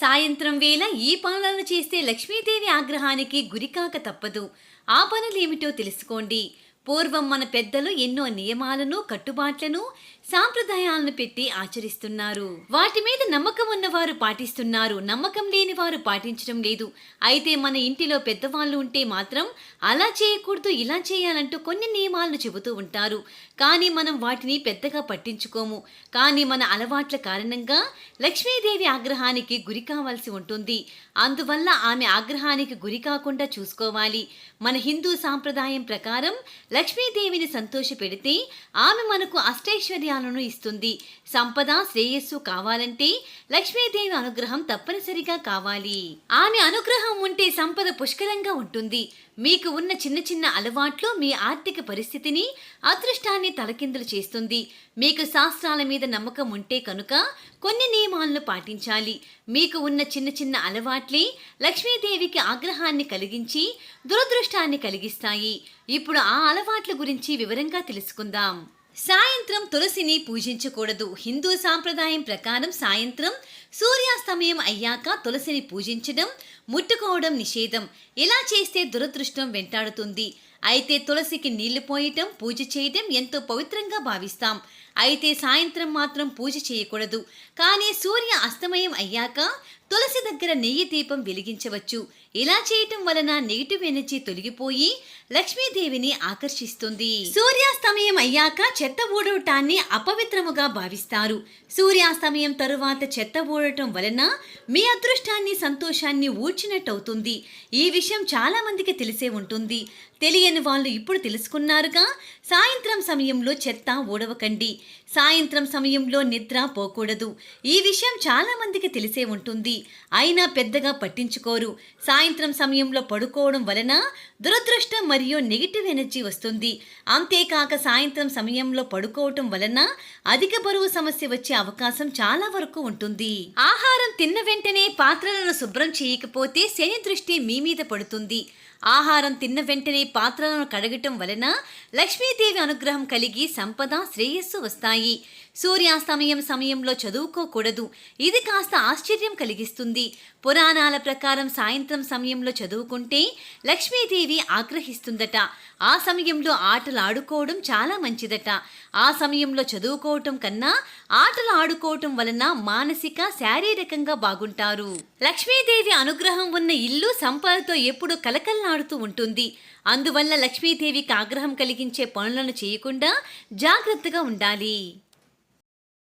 సాయంత్రం వేళ ఈ పనులను చేస్తే లక్ష్మీదేవి ఆగ్రహానికి గురికాక తప్పదు. ఆ పనులేమిటో తెలుసుకోండి. పూర్వం మన పెద్దలు ఎన్నో నియమాలను కట్టుబాట్లను సాంప్రదాయాలను పెట్టి ఆచరిస్తున్నారు. వాటి మీద నమ్మకం ఉన్నవారు పాటిస్తున్నారు. నమ్మకం లేని వారు పాటించడం లేదు. అయితే మన ఇంటిలో పెద్దవాళ్ళు ఉంటే మాత్రం అలా చేయకూడదు ఇలా చేయాలంటూ కొన్ని నియమాలను చెబుతూ ఉంటారు. కానీ మనం వాటిని పెద్దగా పట్టించుకోము. కానీ మన అలవాట్ల కారణంగా లక్ష్మీదేవి ఆగ్రహానికి గురి కావాల్సి ఉంటుంది. అందువల్ల ఆమె ఆగ్రహానికి గురి కాకుండా చూసుకోవాలి. మన హిందూ సాంప్రదాయం ప్రకారం లక్ష్మీదేవిని సంతోషపెడితే ఆమె మనకు అష్టైశ్వర్యాలను ఇస్తుంది. సంపద శ్రేయస్సు కావాలంటే లక్ష్మీదేవి అనుగ్రహం తప్పనిసరిగా కావాలి. ఆమె అనుగ్రహం ఉంటే సంపద పుష్కలంగా ఉంటుంది. మీకు ఉన్న చిన్న చిన్న అలవాట్లు మీ ఆర్థిక పరిస్థితిని అదృష్టాన్ని తలకిందులు చేస్తుంది. మీకు శాస్త్రాల మీద నమ్మకం ఉంటే కనుక కొన్ని నియమాలను పాటించాలి. మీకు ఉన్న చిన్న చిన్న అలవాట్లే లక్ష్మీదేవికి ఆగ్రహాన్ని కలిగించి దురదృష్టాన్ని కలిగిస్తాయి. ఇప్పుడు ఆ అలవాట్ల గురించి వివరంగా తెలుసుకుందాం. సాయంత్రం తులసిని పూజించకూడదు. హిందూ సాంప్రదాయం ప్రకారం సాయంత్రం సూర్యాస్తమయం అయ్యాక తులసిని పూజించడం ముట్టుకోవడం నిషేధం. ఇలా చేస్తే దురదృష్టం వెంటాడుతుంది. అయితే తులసికి నీళ్ళు పోయటం పూజ చేయటం ఎంతో పవిత్రంగా భావిస్తాం. అయితే సాయంత్రం మాత్రం పూజ చేయకూడదు. కానీ సూర్య అస్తమయం అయ్యాక తులసి దగ్గర నెయ్యి దీపం వెలిగించవచ్చు. ఇలా చేయటం వలన నెగిటివ్ ఎనర్జీ తొలగిపోయి లక్ష్మీదేవిని ఆకర్షిస్తుంది. సూర్యాస్తమయం అయ్యాక చెత్త ఊడవటాన్ని అపవిత్రముగా భావిస్తారు. సూర్యాస్తమయం తరువాత చెత్త ఊడటం వలన మీ అదృష్టాన్ని సంతోషాన్ని ఊడ్చినట్టవుతుంది. ఈ విషయం చాలా మందికి తెలిసే ఉంటుంది. తెలియని వాళ్ళు ఇప్పుడు తెలుసుకున్నారుగా సాయంత్రం సమయంలో చెత్త ఊడవకండి. సాయంత్రం సమయంలో నిద్ర పోకూడదు. ఈ విషయం చాలామందికి తెలిసే ఉంటుంది. అయినా పెద్దగా పట్టించుకోరు. సాయంత్రం సమయంలో పడుకోవడం వలన దురదృష్టం మరియు నెగిటివ్ ఎనర్జీ వస్తుంది. అంతేకాక సాయంత్రం సమయంలో పడుకోవటం వలన అధిక బరువు సమస్య వచ్చే అవకాశం చాలా వరకు ఉంటుంది. ఆహారం తిన్న వెంటనే పాత్రలను శుభ్రం చేయకపోతే శని దృష్టి మీ మీద పడుతుంది. ఆహారం తిన్న వెంటనే పాత్రలను కడగటం వలన లక్ష్మీదేవి అనుగ్రహం కలిగి సంపద శ్రేయస్సు వస్తాయి. సూర్యాస్తమయం సమయంలో చదువుకోకూడదు. ఇది కాస్త ఆశ్చర్యం కలిగిస్తుంది. పురాణాల ప్రకారం సాయంత్రం సమయంలో చదువుకుంటే లక్ష్మీదేవి ఆగ్రహిస్తుందట. ఆ సమయంలో ఆటలు ఆడుకోవడం చాలా మంచిదట. ఆ సమయంలో చదువుకోవటం కన్నా ఆటలు ఆడుకోవటం వలన మానసిక శారీరకంగా బాగుంటారు. లక్ష్మీదేవి అనుగ్రహం ఉన్న ఇల్లు సంపదతో ఎప్పుడు కలకల్లాడుతూ ఉంటుంది. అందువల్ల లక్ష్మీదేవికి ఆగ్రహం కలిగించే పనులను చేయకుండా జాగ్రత్తగా ఉండాలి. body